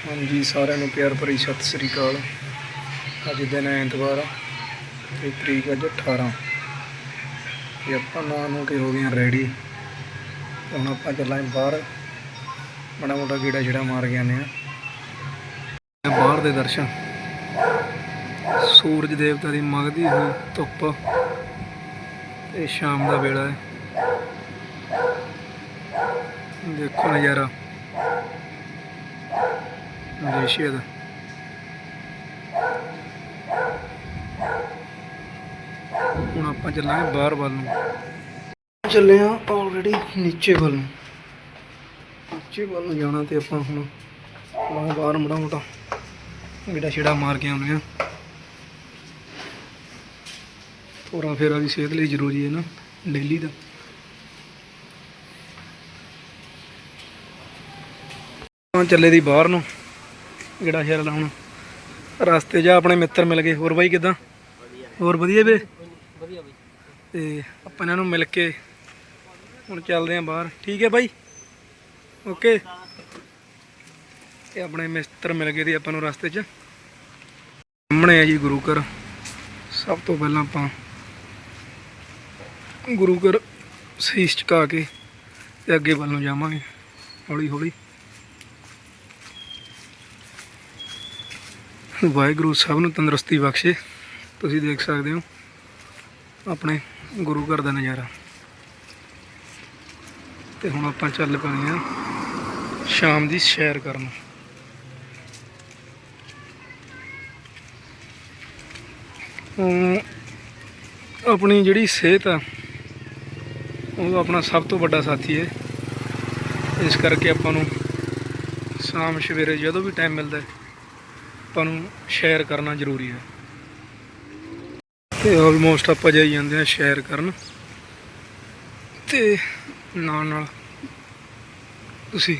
ਹਾਂਜੀ, ਸਾਰਿਆਂ ਨੂੰ ਪਿਆਰ ਭਰੀ ਸਤਿ ਸ੍ਰੀ ਅਕਾਲ। ਅੱਜ ਦਿਨ ਹੈ ਐਤਵਾਰ ਤੇ ਤਰੀਕ ਅੱਜ 18 ਤੇ ਆਪਾਂ ਨਾਂ ਨੂੰ ਕਿ ਹੋ ਗਏ ਰੈਡੀ। ਹੁਣ ਆਪਾਂ ਚੱਲਾਂ ਬਾਹਰ। ਬੜਾ ਮੋਟਾ ਗੇੜਾ ਜਿਹੜਾ ਮਾਰ ਕੇ ਆਨੇ ਆ ਬਾਹਰ ਦੇ ਦਰਸ਼ਨ। ਸੂਰਜ ਦੇਵਤਾ ਦੀ ਮਗਦੀ ਹੋਈ ਧੁੱਪ। ਤੇ ਸ਼ਾਮ ਦਾ ਵੇਲਾ ਹੈ। ਦੇਖੋ ਨਜ਼ਾਰਾ। ਮਲੇਸ਼ੀਆ ਦਾ। ਹੁਣ ਆਪਾਂ ਚੱਲਾਂਗੇ ਬਾਹਰ ਵੱਲ ਨੂੰ। ਚੱਲੇ ਆ ਆਲਰੇਡੀ ਨੀਚੇ ਵੱਲ ਨੂੰ। ਨੀਚੇ ਵੱਲ ਨੂੰ ਜਾਣਾ ਤੇ ਆਪਾਂ ਹੁਣ ਬਾਹਰ ਬਾਹਰ ਮੜਾ ਮੋਟਾ ਗੇੜਾ ਛੇੜਾ ਮਾਰ ਕੇ ਆਉਂਦੇ ਆ ਤੋਰਾ ਫੇਰਾ ਵੀ ਸਿਹਤ ਲਈ ਜ਼ਰੂਰੀ ਹੈ ਨਾ, ਡੇਲੀ ਦਾ। ਚੱਲੇ ਦੀ ਬਾਹਰ ਨੂੰ। ਗੇੜਾ ਸ਼ੇਰ ਲਾਉਣ ਰਸਤੇ 'ਚ ਆਪਣੇ ਮਿੱਤਰ ਮਿਲ ਗਏ। ਹੋਰ ਬਾਈ ਕਿਦਾਂ? ਹੋਰ ਵਧੀਆ ਵੇ ਵਧੀਆ ਬਈ ਤੇ ਆਪਾਂ ਇਹਨਾਂ ਨੂੰ ਮਿਲ ਕੇ ਹੁਣ ਚੱਲਦੇ ਆਂ ਬਾਹਰ। ਠੀਕ ਹੈ ਬਾਈ? ਓਕੇ। ਇਹ ਆਪਣੇ ਮਿੱਤਰ ਮਿਲ ਗਏ ਦੀ ਆਪਾਂ ਨੂੰ ਰਸਤੇ 'ਚ। ਸਾਹਮਣੇ ਹੈ ਜੀ ਗੁਰੂ ਘਰ। ਸਭ ਤੋਂ ਪਹਿਲਾਂ ਆਪਾਂ ਗੁਰੂ ਘਰ ਸੀਸ ਝੁਕਾ ਕੇ ਤੇ ਅੱਗੇ ਵੱਲ ਨੂੰ ਜਾਵਾਂਗੇ। ਹੌਲੀ ਹੌਲੀ ਵਾਹਿਗੁਰੂ ਸਭ ਨੂੰ ਤੰਦਰੁਸਤੀ ਬਖਸ਼ੇ। ਤੁਸੀਂ ਦੇਖ ਸਕਦੇ ਹੋ ਆਪਣੇ ਗੁਰੂ ਘਰ ਦਾ ਨਜ਼ਾਰਾ। ਤੇ ਹੁਣ ਆਪਾਂ ਚੱਲ ਪਏ ਆ ਸ਼ਾਮ ਦੀ ਸੈਰ ਕਰਨ। ਆਪਣੀ ਜਿਹੜੀ ਸਿਹਤ ਆ, ਉਹ ਆਪਣਾ ਸਭ ਤੋਂ ਵੱਡਾ ਸਾਥੀ ਹੈ। ਇਸ ਕਰਕੇ ਆਪਾਂ ਨੂੰ ਸ਼ਾਮ ਸਵੇਰੇ ਜਦੋਂ ਵੀ ਟਾਈਮ ਮਿਲਦਾ ਹੈ ਆਪਾਂ ਨੂੰ ਸ਼ੇਅਰ ਕਰਨਾ ਜ਼ਰੂਰੀ ਹੈ। ਤੇ ਆਲਮੋਸਟ ਆਪਾਂ ਜਾਈ ਜਾਂਦੇ ਆ ਸ਼ੇਅਰ ਕਰਨ। ਤੇ ਨਾਲ ਨਾਲ ਤੁਸੀਂ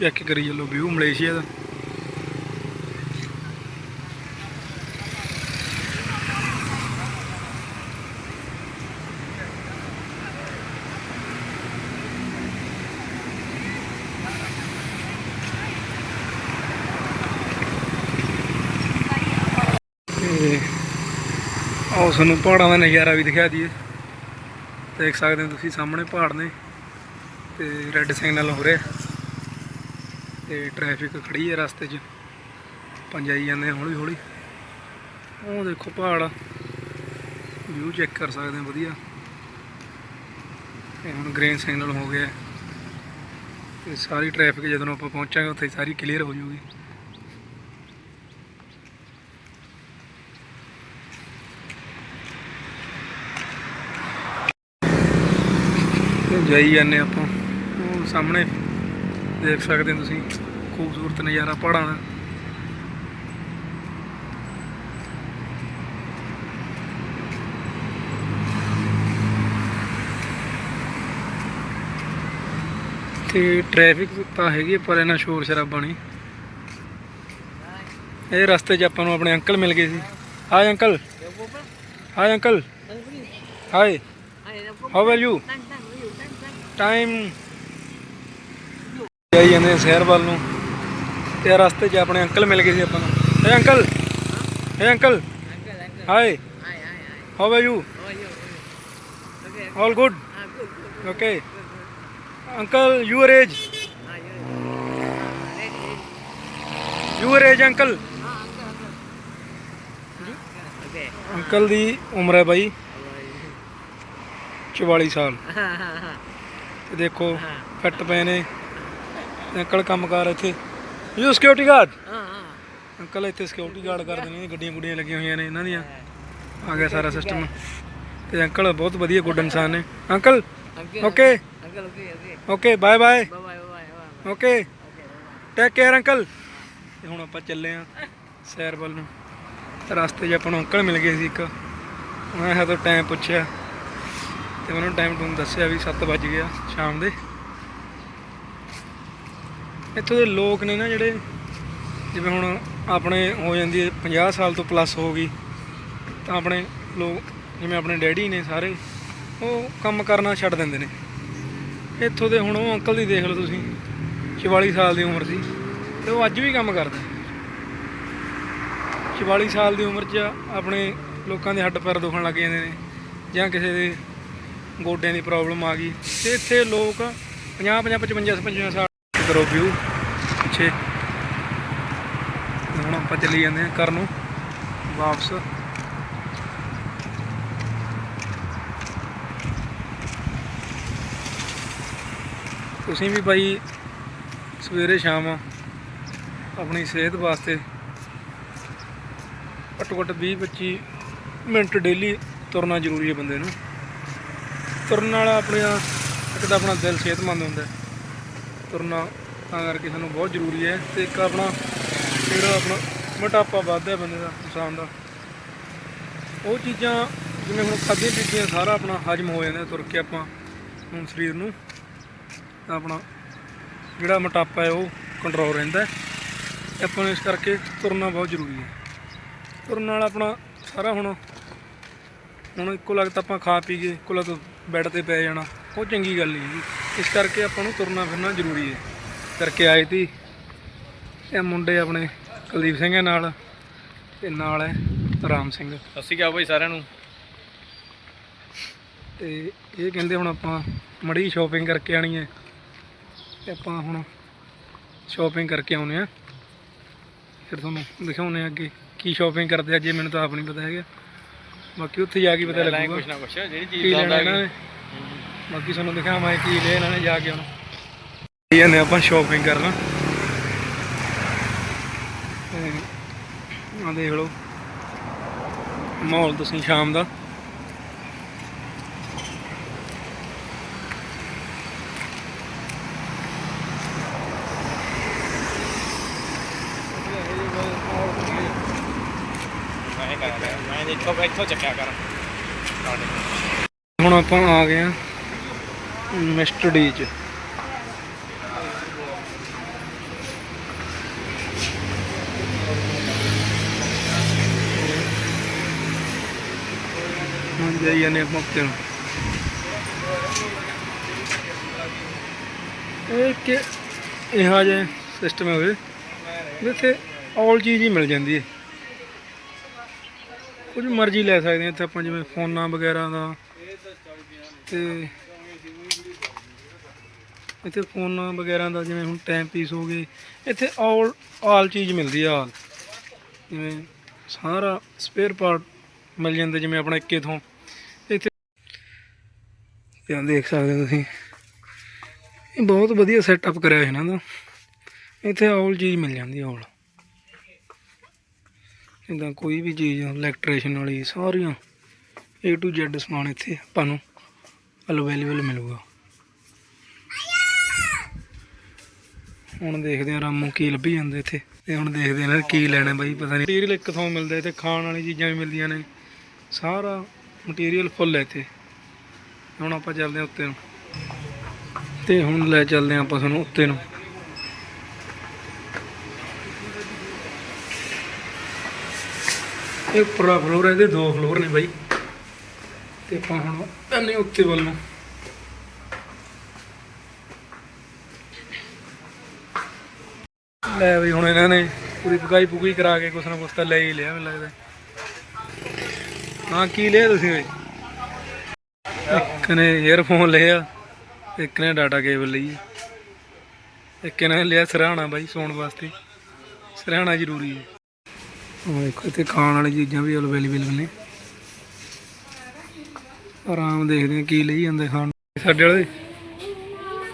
ਚੈੱਕ ਕਰੀ ਚੱਲੋ ਵਿਊ ਮਲੇਸ਼ੀਆ ਦਾ ਤੇ ਆਓ ਤੁਹਾਨੂੰ ਪਹਾੜਾਂ ਦਾ ਨਜ਼ਾਰਾ ਵੀ ਦਿਖਾ ਦਈਏ। ਦੇਖ ਸਕਦੇ ਹੋ ਤੁਸੀਂ ਸਾਹਮਣੇ ਪਹਾੜ ਨੇ ਤੇ ਰੈੱਡ ਸਿਗਨਲ ਹੋ ਰਿਹਾ। ਤੇ ਟ੍ਰੈਫਿਕ ਖੜੀ ਹੈ ਰਸਤੇ 'ਚ। ਆਪਾਂ ਜਾਈ ਜਾਂਦੇ ਹੌਲੀ ਹੌਲੀ ਉਹ ਦੇਖੋ ਪਹਾੜ। ਵਿਊ ਚੈੱਕ ਕਰ ਸਕਦੇ ਹੋ, ਵਧੀਆ। ਤੇ ਹੁਣ ਗ੍ਰੀਨ ਸਿਗਨਲ ਹੋ ਗਿਆ। ਤੇ ਸਾਰੀ ਟ੍ਰੈਫਿਕ ਜਦੋਂ ਆਪਾਂ ਪਹੁੰਚਾਂਗੇ, ਉੱਥੇ ਸਾਰੀ ਕਲੀਅਰ ਹੋ ਜਾਊਗੀ। ਜਾਈ ਜਾਂਦੇ ਆਪਾਂ। ਉਹ ਸਾਹਮਣੇ ਦੇਖ ਸਕਦੇ ਹੋ ਤੁਸੀਂ, ਖੂਬਸੂਰਤ ਨਜ਼ਾਰਾ ਪਹਾੜਾਂ ਦਾ। ਤੇ ਟ੍ਰੈਫਿਕ ਤਾਂ ਹੈਗੀ ਪਰ ਇਹਨਾਂ ਸ਼ੋਰ ਸ਼ਰਾਬਾ ਨਹੀਂ। ਇਹ ਰਸਤੇ 'ਚ ਆਪਾਂ ਨੂੰ ਆਪਣੇ ਅੰਕਲ ਮਿਲ ਗਏ ਸੀ। ਹਾਏ ਅੰਕਲ ਹਾਏ ਅੰਕਲ ਹਾਏ ਹਾਊ ਆਰ ਯੂ ਟਾਈਮ ਜਾਈ ਜਾਂਦੇ ਸ਼ਹਿਰ ਵੱਲ ਨੂੰ ਤੇ ਰਸਤੇ 'ਚ ਆਪਣੇ ਅੰਕਲ ਮਿਲ ਗਏ ਸੀ ਆਪਾਂ ਨੂੰ। Hey uncle hey uncle hi how are you all good okay uncle your age your age uncle uncle ਦੀ ਉਮਰ ਹੈ ਬਾਈ 44 ਸਾਲ। ਤੇ ਦੇਖੋ, ਫਿੱਟ ਪਏ ਨੇ। ਅੰਕਲ ਕੰਮਕਾਰ ਇੱਥੇ। ਯੂ ਸਿਕਿਉਰਿਟੀ ਗਾਰਡ ਅੰਕਲ ਇੱਥੇ ਸਿਕਿਉਰਿਟੀ ਗਾਰਡ ਕਰਦੇ ਨੇ, ਗੱਡੀਆਂ ਗੁੱਡੀਆਂ ਲੱਗੀਆਂ ਹੋਈਆਂ ਨੇ ਇਹਨਾਂ ਦੀਆਂ। ਆ ਗਿਆ ਸਾਰਾ ਸਿਸਟਮ ਤੇ ਅੰਕਲ ਬਹੁਤ ਵਧੀਆ ਗੁੱਡ ਇਨਸਾਨ ਨੇ। Uncle okay uncle okay bye bye okay take care uncle ਤੇ ਹੁਣ ਆਪਾਂ ਚੱਲੇ ਆ ਸੈਰ ਵੱਲ ਨੂੰ। ਰਸਤੇ 'ਚ ਆਪਾਂ ਨੂੰ ਅੰਕਲ ਮਿਲ ਗਏ ਸੀ ਇੱਕ। ਮੈਂ ਹੈ ਤਾਂ ਟਾਈਮ ਪੁੱਛਿਆ। ਤੇ ਉਹਨਾਂ ਨੂੰ ਟਾਈਮ ਟੂਮ ਦੱਸਿਆ ਵੀ 7 ਵੱਜ ਗਿਆ ਸ਼ਾਮ ਦੇ। ਇੱਥੋਂ ਦੇ ਲੋਕ ਨੇ ਨਾ ਜਿਹੜੇ, ਜਿਵੇਂ ਹੁਣ ਆਪਣੇ ਹੋ ਜਾਂਦੀ ਹੈ 50 ਸਾਲ ਤੋਂ ਪਲੱਸ ਹੋ ਗਈ, ਤਾਂ ਆਪਣੇ ਲੋਕ, ਜਿਵੇਂ ਆਪਣੇ ਡੈਡੀ ਨੇ ਸਾਰੇ, ਉਹ ਕੰਮ ਕਰਨਾ ਛੱਡ ਦਿੰਦੇ ਨੇ। ਇੱਥੋਂ ਦੇ ਹੁਣ ਉਹ ਅੰਕਲ ਦੀ ਦੇਖ ਲਓ ਤੁਸੀਂ 44 ਸਾਲ ਦੀ ਉਮਰ ਸੀ, ਤੇ ਉਹ ਅੱਜ ਵੀ ਕੰਮ ਕਰਦਾ। 44 ਸਾਲ ਦੀ ਉਮਰ 'ਚ ਆਪਣੇ ਲੋਕਾਂ ਦੇ ਹੱਡ ਪੈਰ ਦੁਖਣ ਲੱਗ ਜਾਂਦੇ ਨੇ, ਜਾਂ ਕਿਸੇ ਦੇ ਗੋਡਿਆਂ ਦੀ ਪ੍ਰੋਬਲਮ ਆ ਗਈ। ਤੇ ਇੱਥੇ ਲੋਕ 50 50 55 55 ਸਾਲ ਕਰੋ ਵਿਊ ਪਿੱਛੇ। ਹੁਣ ਆਪਾਂ ਚੱਲੀ ਜਾਂਦੇ ਹਾਂ ਘਰ ਨੂੰ ਵਾਪਸ। ਤੁਸੀਂ ਵੀ ਬਾਈ ਸਵੇਰੇ ਸ਼ਾਮ ਆਪਣੀ ਸਿਹਤ ਵਾਸਤੇ ਘੱਟੋ ਘੱਟ 20 25 ਮਿੰਟ ਡੇਲੀ ਤੁਰਨਾ ਜ਼ਰੂਰੀ ਹੈ ਬੰਦੇ ਨੂੰ। ਤੁਰਨ ਨਾਲ ਆਪਣਾ ਇੱਕ ਤਾਂ ਆਪਣਾ ਦਿਲ ਸਿਹਤਮੰਦ ਹੁੰਦਾ ਤੁਰਨਾ ਤਾਂ ਕਰਕੇ ਸਾਨੂੰ ਬਹੁਤ ਜ਼ਰੂਰੀ ਹੈ ਤੇ ਇੱਕ ਆਪਣਾ ਜਿਹੜਾ ਆਪਣਾ ਮੋਟਾਪਾ ਵੱਧਦਾ ਬੰਦੇ ਦਾ, ਇਨਸਾਨ ਦਾ। ਉਹ ਚੀਜ਼ਾਂ ਜਿਵੇਂ ਹੁਣ ਖਾਧੀਆਂ ਪੀਤੀਆਂ ਸਾਰਾ ਆਪਣਾ ਹਜਮ ਹੋ ਜਾਂਦਾ ਤੁਰ ਕੇ ਆਪਾਂ ਹੁਣ ਸਰੀਰ ਨੂੰ। ਆਪਣਾ ਜਿਹੜਾ ਮੋਟਾਪਾ ਹੈ ਉਹ ਕੰਟਰੋਲ ਰਹਿੰਦਾ ਆਪਾਂ ਨੂੰ ਇਸ ਕਰਕੇ ਤੁਰਨਾ ਬਹੁਤ ਜ਼ਰੂਰੀ ਹੈ। ਤੁਰਨ ਨਾਲ ਆਪਣਾ ਸਾਰਾ ਹੁਣ ਹੁਣ ਇੱਕੋ ਲਗਤ ਆਪਾਂ ਖਾ ਪੀ ਕੇ ਇੱਕੋ ਲਗਤ ਬੈੱਡ ਤੇ ਪੈ ਜਾਣਾ ਉਹ ਚੰਗੀ ਗੱਲ ਨਹੀਂ ਜੀ। ਇਸ ਕਰਕੇ ਆਪਾਂ ਨੂੰ ਤੁਰਨਾ ਫਿਰਨਾ ਜ਼ਰੂਰੀ ਹੈ। ਕਰਕੇ ਆਏ ਤੀ ਇਹ ਮੁੰਡੇ ਆਪਣੇ ਕੁਲਦੀਪ ਸਿੰਘ ਨਾਲ ਤੇ ਨਾਲ ਹੈ ਰਾਮ ਸਿੰਘ। ਸਤਿ ਸ਼੍ਰੀ ਅਕਾਲ ਬਾਈ ਸਾਰਿਆਂ ਨੂੰ। ਤੇ ਇਹ ਕਹਿੰਦੇ ਹੁਣ ਆਪਾਂ ਮੜੀ ਸ਼ਾਪਿੰਗ ਕਰਕੇ ਆਣੀ ਹੈ। ਤੇ ਆਪਾਂ ਹੁਣ ਸ਼ਾਪਿੰਗ ਕਰਕੇ ਆਉਨੇ ਆ ਫਿਰ ਤੁਹਾਨੂੰ ਦਿਖਾਉਨੇ ਆ ਅੱਗੇ ਕੀ ਸ਼ਾਪਿੰਗ ਕਰਦੇ ਅੱਜ ਇਹ ਮੈਨੂੰ ਤਾਂ ਆਪ ਨਹੀਂ ਪਤਾ ਹੈਗਾ। ਬਾਕੀ ਉੱਥੇ ਜਾ ਕੇ ਪਤਾ ਲੱਗੂਗਾ ਕੁਛ ਨਾ ਕੁਛ ਜਿਹੜੀ ਕੀ ਚੀਜ਼ ਲੈਣਾ ਦਾ ਇਹਨਾਂ ਨੇ। ਬਾਕੀ ਤੁਹਾਨੂੰ ਦਿਖਾਵਾਂ ਕੀ ਲੈ ਇਹਨਾਂ ਨੇ ਜਾ ਕੇ ਹੁਣ। ਕੀ ਜਾਂਦੇ ਆਪਾਂ ਸ਼ਾਪਿੰਗ ਕਰਨ। ਆ ਦੇਖ ਲਓ। ਮਾਹੌਲ ਤੁਸੀਂ ਸ਼ਾਮ ਦਾ ਮੈਂ ਕਰ ਰਿਹਾ ਇੱਥੋਂ ਚੱਕਿਆ ਕਰ। ਹੁਣ ਆਪਾਂ ਆ ਗਏ ਆ ਮਿਸਟਰ ਡੀ ਚ। ਹੁਣ ਜਾਈ ਜਾਂਦੇ ਆਪਾਂ ਉੱਤੇ ਨੂੰ। ਇਹ ਕਿ ਇਹੋ ਜਿਹਾ ਸਿਸਟਮ ਹੋਵੇ ਜਿੱਥੇ ਆਲ ਚੀਜ਼ ਹੀ ਮਿਲ ਜਾਂਦੀ ਹੈ। ਕੁਝ ਮਰਜ਼ੀ ਲੈ ਸਕਦੇ ਹਾਂ, ਇੱਥੇ ਆਪਾਂ ਜਿਵੇਂ ਫੋਨਾਂ ਵਗੈਰਾ ਦਾ ਤੇ ਇੱਥੇ ਫੋਨਾਂ ਵਗੈਰਾ ਦਾ ਜਿਵੇਂ ਹੁਣ ਟਾਈਮ ਪੀਸ ਹੋ ਗਏ, ਇੱਥੇ ਆਲ ਆਲ ਚੀਜ਼ ਮਿਲਦੀ ਆ ਆਲ ਜਿਵੇਂ ਸਾਰਾ ਸਪੇਅਰ ਪਾਰਟ ਮਿਲ ਜਾਂਦੇ ਜਿਵੇਂ ਆਪਣਾ ਇੱਕੇ ਥੋਂ। ਇੱਥੇ ਇਹ ਦੇਖ ਸਕਦੇ ਹੋ ਤੁਸੀਂ। ਇਹ ਬਹੁਤ ਵਧੀਆ ਸੈਟਅਪ ਕਰਿਆ ਇਹਨਾਂ ਦਾ। ਇੱਥੇ ਆਲ ਚੀਜ਼ ਮਿਲ ਜਾਂਦੀ ਆਲ ਇਦਾਂ ਕੋਈ ਵੀ ਚੀਜ਼ ਇਲੈਕਟ੍ਰੀਸ਼ਨ ਵਾਲੀ, ਸਾਰੀਆਂ A to Z ਸਮਾਨ ਇੱਥੇ ਆਪਾਂ ਨੂੰ ਅਵੇਲੇਬਲ ਮਿਲੂਗਾ। ਹੁਣ ਦੇਖਦੇ ਆ ਰਾਮੂ ਕੀ ਲੱਭੀ ਜਾਂਦਾ ਇੱਥੇ। ਤੇ ਹੁਣ ਦੇਖਦੇ ਆ ਕੀ ਲੈਣਾ ਬਾਈ, ਪਤਾ ਨਹੀਂ। ਮਟੀਰੀਅਲ ਇੱਕ ਥਾਂ ਮਿਲਦਾ ਇੱਥੇ, ਖਾਣ ਵਾਲੀ ਚੀਜ਼ਾਂ ਵੀ ਮਿਲਦੀਆਂ ਨੇ। ਸਾਰਾ ਮਟੀਰੀਅਲ ਫੁੱਲ ਹੈ ਇੱਥੇ। ਹੁਣ ਆਪਾਂ ਚੱਲਦੇ ਆ ਉੱਤੇ ਨੂੰ। ਤੇ ਹੁਣ ਲੈ ਚੱਲਦੇ ਆ ਆਪਾਂ ਤੁਹਾਨੂੰ ਉੱਤੇ ਨੂੰ। ਇਹ ਉੱਪਰਲਾ ਫਲੋਰ ਹੈ, ਇਹਦੇ ਦੋ ਫਲੋਰ ਨੇ ਬਾਈ। ਤੇ ਆਪਾਂ ਹੁਣ ਇਹਨੇ ਉੱਤੇ ਵੱਲ ਨੂੰ। ਲੈ ਬਈ ਹੁਣ ਇਹਨਾਂ ਨੇ ਪੂਰੀ ਪਕਾਈ ਪੁਕਾਈ ਕਰਾ ਕੇ ਕੁਛ ਨਾ ਕੁਛ ਤਾਂ ਲੈ ਹੀ ਲਿਆ, ਮੈਨੂੰ ਲੱਗਦਾ। ਹਾਂ, ਕੀ ਲਿਆ ਤੁਸੀਂ ਬਈ? ਇੱਕ ਨੇ ਏਅਰਫੋਨ ਲਿਆ, ਇੱਕ ਨੇ ਡਾਟਾ ਕੇਬਲ ਲਈ ਹੈ। ਇੱਕ ਨੇ ਲਿਆ ਸਰਾਣਾ ਬਾਈ, ਸੌਣ ਵਾਸਤੇ। ਸਰਾਣਾ ਜ਼ਰੂਰੀ ਹੈ। ਉਹ ਦੇਖੋ, ਇੱਥੇ ਖਾਣ ਵਾਲੀ ਚੀਜ਼ਾਂ ਵੀ ਅਵੇਲੇਬਲ ਨੇ। ਆਰਾਮ ਦੇਖਦੇ ਹਾਂ ਕੀ ਲਈ ਜਾਂਦੇ ਖਾਣ ਸਾਡੇ ਵਾਲੇ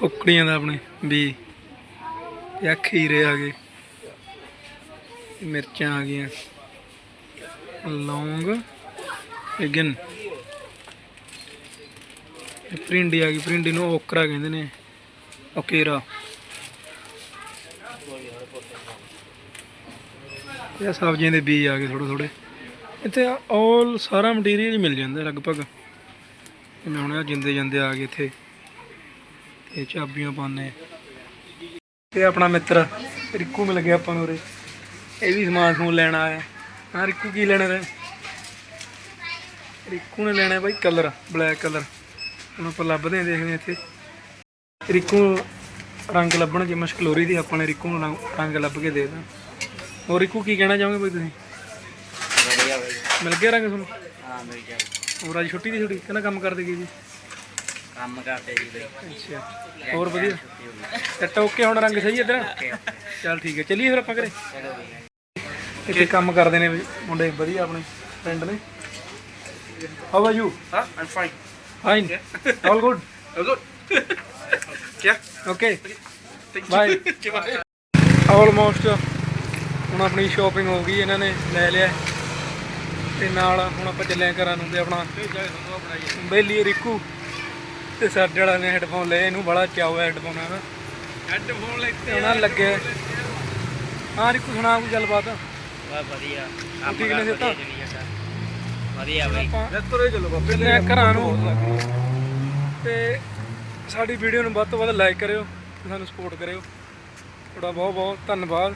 ਉਕੜੀਆਂ ਦਾ ਆਪਣੇ ਵੀ ਜਾਂ ਖੀਰੇ ਆ ਗਏ, ਮਿਰਚਾਂ ਆ ਗਈਆਂ, ਲੌਂਗ ਬਿਗਨ ਪ੍ਰਿੰਡੀ ਆ ਗਈ ਪ੍ਰਿੰਡੀ ਨੂੰ ਓਕਰਾ ਕਹਿੰਦੇ ਨੇ, ਓਕੇਰਾ। ਇਹ ਸਬਜ਼ੀਆਂ ਦੇ ਬੀਜ ਆ ਗਏ ਥੋੜੇ ਥੋੜੇ ਇੱਥੇ ਆਲ ਸਾਰਾ ਮਟੀਰੀਅਲ ਹੀ ਮਿਲ ਜਾਂਦਾ ਲਗਭਗ। ਜਿਵੇਂ ਹੁਣ ਆਹ ਜਿੰਦੇ ਜਾਂਦੇ ਆ ਗਏ ਇੱਥੇ। ਤੇ ਚਾਬੀਆਂ ਪਾਣੇ ਤੇ ਆਪਣਾ ਮਿੱਤਰ ਰਿੱਕੂ ਮਿਲ ਗਿਆ ਆਪਾਂ ਨੂੰ ਉਰੇ। ਇਹ ਵੀ ਸਮਾਨ ਸਮੂਨ ਲੈਣ ਆਇਆ। ਹਾਂ ਰਿੱਕੂ ਕੀ ਲੈਣਾ ਤੇ ਰਿੱਕੂ ਨੇ ਲੈਣਾ ਬਾਈ ਕਲਰ ਬਲੈਕ ਕਲਰ। ਹੁਣ ਆਪਾਂ ਲੱਭਦੇ ਹਾਂ, ਦੇਖਦੇ ਹਾਂ ਇੱਥੇ। ਰਿੱਕੂ ਰੰਗ ਲੱਭਣ 'ਚ ਮੁਸ਼ਕਲ ਹੋ ਰਹੀ ਸੀ ਆਪਾਂ ਨੇ ਰਿਕੂ ਨੂੰ ਰੰਗ- ਲੱਭ ਕੇ ਦੇ ਦਿੱਤਾ ਹੋਰ ਰਿਕੂ ਕੀ ਕਹਿਣਾ ਚਾਹੋਗੇ ਬਈ ਤੁਸੀਂ? ਵਧੀਆ ਬਾਈ। ਮਿਲ ਗਿਆ ਰੰਗ ਤੁਹਾਨੂੰ? ਹਾਂ ਮੇਰੀ ਜਾ ਹੋਰ ਅੱਜ ਛੁੱਟੀ ਦੀ ਛੁੱਟੀ? ਕਹਿੰਦਾ ਕੰਮ ਕਰਦੇ ਕੀ ਜੀ? ਕੰਮ ਕਰਦੇ ਜੀ ਬਾਈ। ਅੱਛਾ। ਹੋਰ ਵਧੀਆ? ਸੈੱਟ ਓਕੇ ਹੁਣ ਰੰਗ ਸਹੀ ਤੇਰਾ? ਚੱਲ ਠੀਕ ਹੈ ਚੱਲੀਏ ਫਿਰ ਆਪਾਂ ਘਰੇ। ਇੱਥੇ ਕੰਮ ਕਰਦੇ ਨੇ ਮੁੰਡੇ ਵਧੀਆ ਆਪਣੇ ਫਰੈਂਡ ਨੇ। ਹਾਊ ਆਰ ਯੂ ਹਾਂ I'm fine fine all good good Ki okay bye almost ਹੁਣ ਆਪਣੀ ਸ਼ਾਪਿੰਗ ਹੋ ਗਈ ਇਹਨਾਂ ਨੇ ਲੈ ਲਿਆ। ਤੇ ਨਾਲ ਹੁਣ ਆਪਾਂ ਚੱਲੇ ਆਂ ਘਰਾਂ ਨੂੰ ਤੇ ਆਪਣਾ ਬੇਲੀ ਰਿਕੂ। ਤੇ ਸਾਡੇ ਵਾਲਾ ਨੇ ਹੈੱਡਫੋਨ ਲਏ ਇਹਨੂੰ ਬੜਾ ਚਾਅ ਹੋਇਆ ਹੈੱਡਫੋਨਾਂ ਦਾ ਹੈੱਡਫੋਨ ਉਹਨਾਂ ਲੱਗੇ ਹਾਂ ਰਿਕੂ ਸੁਣਾ ਕੋਈ ਗੱਲਬਾਤ? ਬਾ ਵਧੀਆ। ਕੰਮ ਠੀਕ ਨੇ ਦਿੱਤਾ? ਚੱਲੀ ਜਾਂਦਾ ਵਧੀਆ ਬਾਈ। ਆਪਾਂ ਤੁਰੇ ਚਲੋ ਬਾਬੇ। ਚੱਲੇ ਆਂ ਘਰਾਂ ਨੂੰ। ਤੇ ਸਾਡੀ ਵੀਡੀਓ ਨੂੰ ਵੱਧ ਤੋਂ ਵੱਧ ਲਾਈਕ ਕਰਿਓ ਤੇ ਸਾਨੂੰ ਸਪੋਰਟ ਕਰਿਓ। ਤੁਹਾਡਾ ਬਹੁਤ ਬਹੁਤ ਧੰਨਵਾਦ।